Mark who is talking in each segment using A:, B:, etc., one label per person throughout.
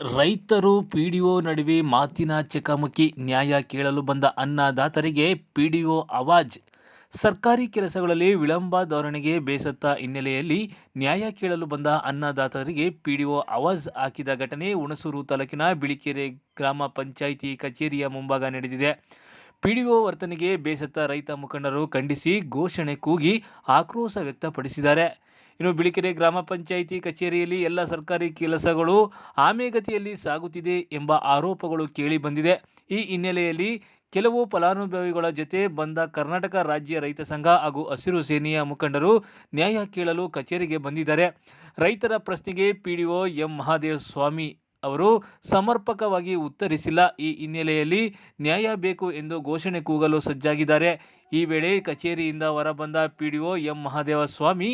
A: ರೈತರು ಪಿಡಿಒ ನಡುವೆ ಮಾತಿನ ಚಕಮಕಿ. ನ್ಯಾಯ ಕೇಳಲು ಬಂದ ಅನ್ನದಾತರಿಗೆ ಪಿಡಿಒ ಅವಾಜ್. ಸರ್ಕಾರಿ ಕೆಲಸಗಳಲ್ಲಿ ವಿಳಂಬ ಧೋರಣೆಗೆ ಬೇಸತ್ತ ಹಿನ್ನೆಲೆಯಲ್ಲಿ ನ್ಯಾಯ ಕೇಳಲು ಬಂದ ಅನ್ನದಾತರಿಗೆ ಪಿಡಿಒ ಅವಾಜ್ ಹಾಕಿದ ಘಟನೆ ಹುಣಸೂರು ತಾಲೂಕಿನ ಬಿಳಿಕೆರೆ ಗ್ರಾಮ ಪಂಚಾಯಿತಿ ಕಚೇರಿಯ ಮುಂಭಾಗ ನಡೆದಿದೆ. ಪಿಡಿಒ ವರ್ತನೆಗೆ ಬೇಸತ್ತ ರೈತ ಮುಖಂಡರು ಖಂಡಿಸಿ ಘೋಷಣೆ ಕೂಗಿ ಆಕ್ರೋಶ ವ್ಯಕ್ತಪಡಿಸಿದ್ದಾರೆ. ಇನ್ನು ಬಿಳಿಕೆರೆ ಗ್ರಾಮ ಪಂಚಾಯಿತಿ ಕಚೇರಿಯಲ್ಲಿ ಎಲ್ಲ ಸರ್ಕಾರಿ ಕೆಲಸಗಳು ಆಮೆಗತಿಯಲ್ಲಿ ಸಾಗುತ್ತಿದೆ ಎಂಬ ಆರೋಪಗಳು ಕೇಳಿ ಬಂದಿದೆ ಈ ಹಿನ್ನೆಲೆಯಲ್ಲಿ ಕೆಲವು ಫಲಾನುಭವಿಗಳ ಜೊತೆ ಬಂದ ಕರ್ನಾಟಕ ರಾಜ್ಯ ರೈತ ಸಂಘ ಹಾಗೂ ಹಸಿರು ಸೇನೆಯ ಮುಖಂಡರು ನ್ಯಾಯ ಕೇಳಲು ಕಚೇರಿಗೆ ಬಂದಿದ್ದಾರೆ. ರೈತರ ಪ್ರಶ್ನೆಗೆ ಪಿಡಿಒ ಎಂ. ಮಹಾದೇವ ಸ್ವಾಮಿ ಅವರು ಸಮರ್ಪಕವಾಗಿ ಉತ್ತರಿಸಿಲ್ಲ. ಈ ಹಿನ್ನೆಲೆಯಲ್ಲಿ ನ್ಯಾಯ ಬೇಕು ಎಂದು ಘೋಷಣೆ ಕೂಗಲು ಸಜ್ಜಾಗಿದ್ದಾರೆ. ಈ ವೇಳೆ ಕಚೇರಿಯಿಂದ ಹೊರಬಂದ ಒ ಎಂ. ಮಹಾದೇವ ಸ್ವಾಮಿ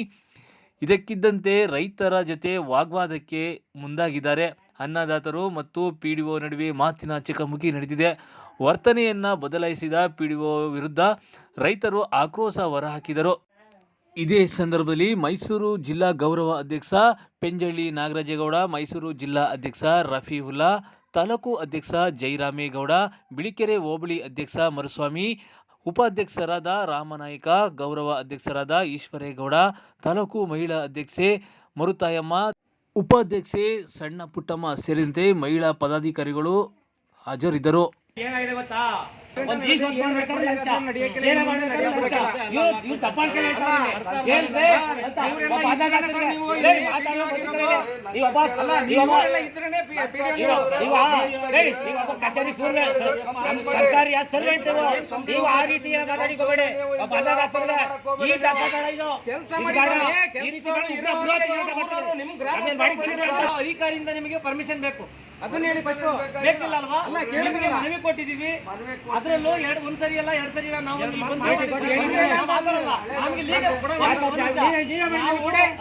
A: ಇದಕ್ಕಿದ್ದಂತೆ ರೈತರ ಜೊತೆ ವಾಗ್ವಾದಕ್ಕೆ ಮುಂದಾಗಿದ್ದಾರೆ. ಅನ್ನದಾತರು ಮತ್ತು ಪಿ ಡಿ ಒ ನಡುವೆ ಮಾತಿನ ಚಕಮಕಿ ನಡೆದಿದೆ. ವರ್ತನೆಯನ್ನು ಬದಲಾಯಿಸಿದ ಪಿ ಡಿ ಒ ವಿರುದ್ಧ ರೈತರು ಆಕ್ರೋಶ ಹೊರಹಾಕಿದರು. ಇದೇ ಸಂದರ್ಭದಲ್ಲಿ ಮೈಸೂರು ಜಿಲ್ಲಾ ಗೌರವ ಅಧ್ಯಕ್ಷ ಪೆಂಜಳ್ಳಿ ನಾಗರಾಜೇಗೌಡ, ಮೈಸೂರು ಜಿಲ್ಲಾ ಅಧ್ಯಕ್ಷ ರಫೀವುಲ್ಲಾ ತಾಲೂಕು ಅಧ್ಯಕ್ಷ ಜೈರಾಮೇಗೌಡ, ಬಿಳಿಕೆರೆ ಹೋಬಳಿ ಅಧ್ಯಕ್ಷ ಮರುಸ್ವಾಮಿ, ಉಪಾಧ್ಯಕ್ಷರಾದ ರಾಮನಾಯಕ, ಗೌರವ ಅಧ್ಯಕ್ಷರಾದ ಈಶ್ವರೇಗೌಡ, ತಾಲೂಕು ಮಹಿಳಾ ಅಧ್ಯಕ್ಷೆ ಮರುತಾಯಮ್ಮ, ಉಪಾಧ್ಯಕ್ಷೆ ಸಣ್ಣ ಪುಟ್ಟಮ್ಮ ಸೇರಿದಂತೆ ಮಹಿಳಾ ಪದಾಧಿಕಾರಿಗಳು ಹಾಜರಿದ್ದರು.
B: ಏನಾಗಿದೆ ಗೊತ್ತಾ? ಒಂದ್ ಮಾಡ್ಬೇಕಾದ್ರೆ ಲಂಚ. ಏನೇ. ಇವ್ರು- ತಪ್ಪಾಡ್ಕೊಂಡು ಹೇಳ್ತಾರೆ. ಕಚೇರಿ ಸರ್ಕಾರಿ ಸರ್ವೆಂಟ್ ನೀವು ಆ ರೀತಿ ಮಾತಾಡಿಕೋಬೇಡಿ. ಈ ಇದು. ಈ ರೀತಿ.
C: ಅಧಿಕಾರಿಯಿಂದ ನಿಮಗೆ ಪರ್ಮಿಷನ್ ಬೇಕು. ಅದನ್ನ ಹೇಳಿ ಫಸ್ಟ್ ಬೇಕಿಲ್ಲ ಅಲ್ವಾ ನಿಮಗೆ ಮನವಿ ಕೊಟ್ಟಿದೀವಿ. ಅದ್ರಲ್ಲೂ ಎರಡು ಒಂದ್ ಸರಿ ಅಲ್ಲ ಎರಡ್ ಸರಿ ನಾವು.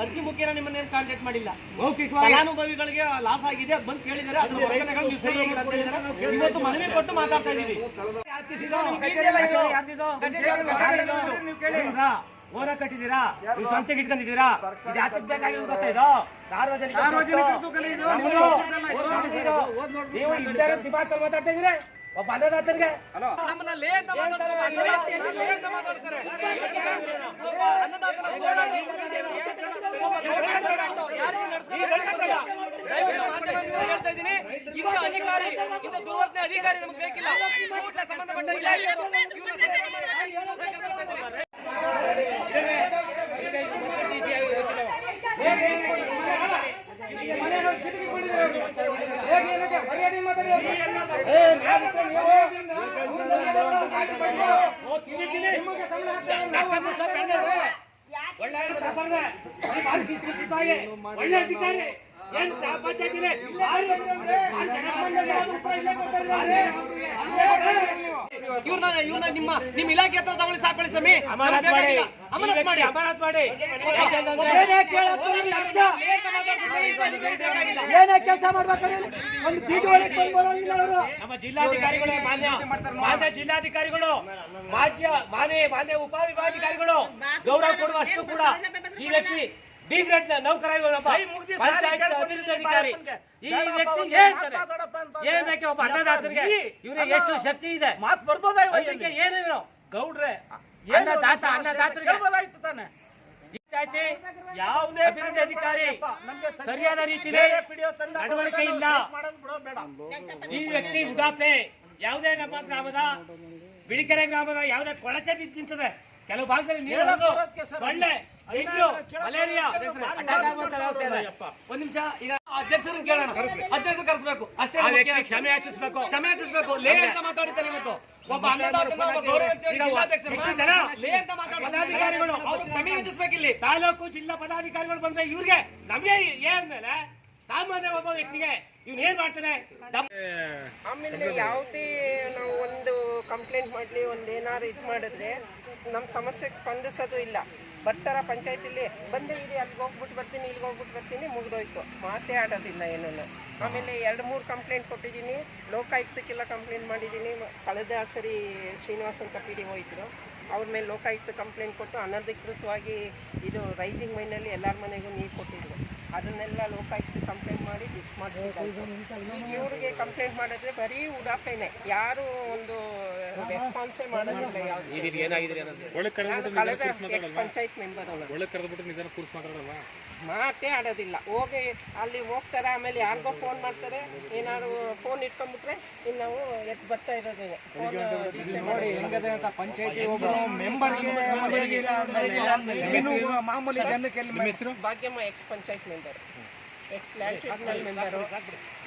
C: ಅರ್ಜಿ ಮುಖೇನ ನಿಮ್ಮನ್ನೇನು ಕಾಂಟ್ಯಾಕ್ಟ್ ಮಾಡಿಲ್ಲ. ಫಲಾನುಭವಿಗಳಿಗೆ ಲಾಸ್ ಆಗಿದೆ ಅದ್ ಬಂದು ಕೇಳಿದ್ದಾರೆ ಅದ್ರ ವರ್ತನೆಗಳು ನೀವು ಸರಿಯಾಗಿಲ್ಲ ಅಂತ ಹೇಳಿದ್ದಾರೆ ಇವತ್ತು ಮನವಿ ಕೊಟ್ಟು ಮಾತಾಡ್ತಾ ಇದೀವಿ.
B: ಓರ ಕಟ್ಟಿದ್ದೀರಾ? ನೀವು ಸ್ವಂತಕ್ಕೆ ಇಟ್ಕೊಂಡಿದ್ದೀರಾ? ಇದು ಯಾತಕ್ಕೆ ಬೇಕಾಗಿರೋದು ಗೊತ್ತಾ ಇದು? ಸಾರ್ವಜನಿಕ ನಮ್ದು. ನಮ್ದಿದು. ನೀವು ದಿಮಾಕಲ್ಲಿ ಮಾತಾಡ್ತಾ ಇದ್ರೆ ಒಬ್ಬ
C: ಹೇಳ್ತಾ ಇದ್ದೀನಿ. ಇಂಥ ಅಧಿಕಾರಿ ಇಂಥ ದುರ್ವರ್ತನೆ ಅಧಿಕಾರಿ ನಮಗೆ ಬೇಕಿಲ್ಲ. ಸಂಬಂಧಪಟ್ಟ ಇಲಾಖೆ ಇವ್ರನ್ನ ಸಸ್ಪೆಂಡ್ ಮಾಡಿ ಬೇಕಂತ ಹೇಳ್ತಾ ಇದ್ದೀನಿ.
B: ಒಳ್ಳೆ ಅಧಿಕಾರಿ ಏನು ಗ್ರಾಮ ಜನ
C: ಇವ್ರನ್ನ ಇವ್ರನ್ನ ನಿಮ್ಮ ನಿಮ್ಮ ಇಲಾಖೆ ಹತ್ರ ತಗೊಳ್ಳಿ ಸಾಕೊಳ್ಳಿ ಸ್ವಾಮಿ
B: ಅಮಾನತ್ ಮಾಡಿ.
C: ಅಮಾನತ್ ಮಾಡಿ
D: ಏನೇ ಕೆಲಸ ಮಾಡ್ಬೇಕಾದ್ರೆ ಒಂದು ಬೀಜ ಒಳಗೆ ಬಂದು ಅವರು
B: ನಮ್ಮ ಜಿಲ್ಲಾಧಿಕಾರಿಗಳು ಮಾನ್ಯ ಮಾನ್ಯ ಜಿಲ್ಲಾಧಿಕಾರಿಗಳು ಮಾಜ್ಯ ಮಾನ್ಯ ಮಾನ್ಯ ಉಪವಿಭಾಗಾಧಿಕಾರಿಗಳು ಗೌರವ ಕೊಡುವಷ್ಟು ಕೂಡ ಈ ವ್ಯಕ್ತಿ ಡಿ ಗ್ರೇಡ್ ನೌಕರ ಈ ವ್ಯಕ್ತಿ ಏನ್ ಬೇಕೆ? ಒಬ್ಬ ಅನ್ನದಾತರಿಗೆ ಇವರಿಗೆ ಎಷ್ಟು ಶಕ್ತಿ ಇದೆ? ಮಾತು ಬರ್ಬೋದ ಏನೇನು? ಗೌಡ್ರೆ ಅನ್ನದಾತ ಅನ್ನದಾತರಿಗೆ ಪಂಚಾಯ್ತಿ ಯಾವುದೇ ಅಭಿವೃದ್ಧಿ ಅಧಿಕಾರಿ ಸರಿಯಾದ ರೀತಿಯಲ್ಲಿ ನಡವಳಿಕೆ ಇಲ್ಲ ಈ ವ್ಯಕ್ತಿ ಉಡಾಪೆ ಯಾವುದೇ ನಮ್ಮ ಗ್ರಾಮದ ಬಿಳಿಕೆರೆ ಗ್ರಾಮದ ಯಾವುದೇ ಕೊಳಚೆ ಬಿದ್ದು ನಿಂತದೆ. ಕೆಲವು ಭಾಗದಲ್ಲಿ ನೀರು ಒಳ್ಳೆ ಸೊಳ್ಳೆ ಮಲೇರಿಯಾ
C: ಒಂದ್ ನಿಮಿಷ ಈಗ ಅಧ್ಯಕ್ಷರನ್ನು ಕೇಳೋಣ ಅಧ್ಯಕ್ಷರು ಕರೆಸಬೇಕು. ಅಷ್ಟೇ
B: ಕ್ಷಮೆ ಯಾಚಿಸಬೇಕು
C: ಕ್ಷಮೆ ಯಾಚಿಸಬೇಕು ಲೇ ಅಂತ ಮಾತಾಡಿದ್ದಾನೆ ಇವತ್ತು. ಒಬ್ಬ ಅನ್ನದಾತನ ಗೌರವ ಕ್ಷಮೆ
B: ತಾಲೂಕು ಜಿಲ್ಲಾ ಪದಾಧಿಕಾರಿಗಳು ಬಂದ್ರೆ ಇವ್ರಿಗೆ ನಮಗೆ ಏನ್ ಮೇಲೆ ಸಾಮಾನ್ಯ ಒಬ್ಬ ವ್ಯಕ್ತಿಗೆ ಇವ್ನ ಏನ್ ಮಾಡ್ತಾನೆ?
E: ಆಮೇಲೆ ಯಾವ್ದೇ ನಾವು ಒಂದು ಕಂಪ್ಲೇಂಟ್ ಮಾಡ್ಲಿ ಒಂದ್ ಏನಾರು ಇದು ಮಾಡಿದ್ರೆ ನಮ್ ಸಮಸ್ಯೆಗೆ ಸ್ಪಂದಿಸೋದು ಇಲ್ಲ. ಬರ್ತಾರ ಪಂಚಾಯತಿಲಿ ಬಂದೆ ಇಲ್ಲಿ ಅಲ್ಲಿಗೆ ಹೋಗ್ಬಿಟ್ಟು ಬರ್ತೀನಿ ಇಲ್ಲಿಗೆ ಹೋಗ್ಬಿಟ್ಟು ಬರ್ತೀನಿ ಮುಗಿದೋಯ್ತು. ಮಾತೇ ಆಡೋದಿಲ್ಲ ಏನೂ ಆಮೇಲೆ ಎರಡು ಮೂರು ಕಂಪ್ಲೇಂಟ್ ಕೊಟ್ಟಿದ್ದೀನಿ. ಲೋಕಾಯುಕ್ತಕ್ಕೆಲ್ಲ ಕಂಪ್ಲೇಂಟ್ ಮಾಡಿದ್ದೀನಿ. ಕಳೆದ ಸರಿ ಶ್ರೀನಿವಾಸ್ ಅಂತ ಪಿ ಡಿ ಹೋಯ್ತು ಅವ್ರ ಮೇಲೆ ಲೋಕಾಯುಕ್ತ ಕಂಪ್ಲೇಂಟ್ ಕೊಟ್ಟು ಅನಧಿಕೃತವಾಗಿ ಇದು ರೈಸಿಂಗ್ ಮೈನಲ್ಲಿ ಎಲ್ಲರ ಮನೆಗೂ ನೀರು ಕೊಟ್ಟಿದ್ರು. ಅದನ್ನೆಲ್ಲ ಲೋಕಾಯುಕ್ತ ಕಂಪ್ಲೇಂಟ್ ಮಾಡಿ ಡಿಸ್ ಮಾಡಿಸಿದ್ದಾರೆ ಇವ್ರಿಗೆ ಕಂಪ್ಲೇಂಟ್ ಮಾಡಿದ್ರೆ ಬರೀ ಉಡಾಪೆನೆ ಯಾರು ಒಂದು ರೆಸ್ಪಾನ್ಸೇ ಮಾಡೋದಿಲ್ಲ ಯಾವುದು. ಕಳೆದ ಎಕ್ಸ್ ಪಂಚಾಯತ್ ಮೆಂಬರ್ ಮಾತೇ ಆಡೋದಿಲ್ಲ. ಹೋಗಿ ಅಲ್ಲಿ ಹೋಗ್ತಾರೆ ಆಮೇಲೆ ಯಾರಿಗೋ ಫೋನ್ ಮಾಡ್ತಾರೆ. ಏನಾದ್ರು ಫೋನ್ ಇಟ್ಕೊಂಡ್ಬಿಟ್ರೆ ಇನ್ನು ನಾವು ಎದ್ದು ಬರ್ತಾ ಇರೋದೇನೆ
C: ನೋಡಿ ಹೆಂಗದೆ ಅಂತ ಪಂಚಾಯತಿ ಒಬ್ಬರು ಮೆಂಬರ್ಗೆ ಮಾಮೂಲಿ ಜನಕ್ಕೆ
E: Bhagyamma ex panchayat member ex land tribunal member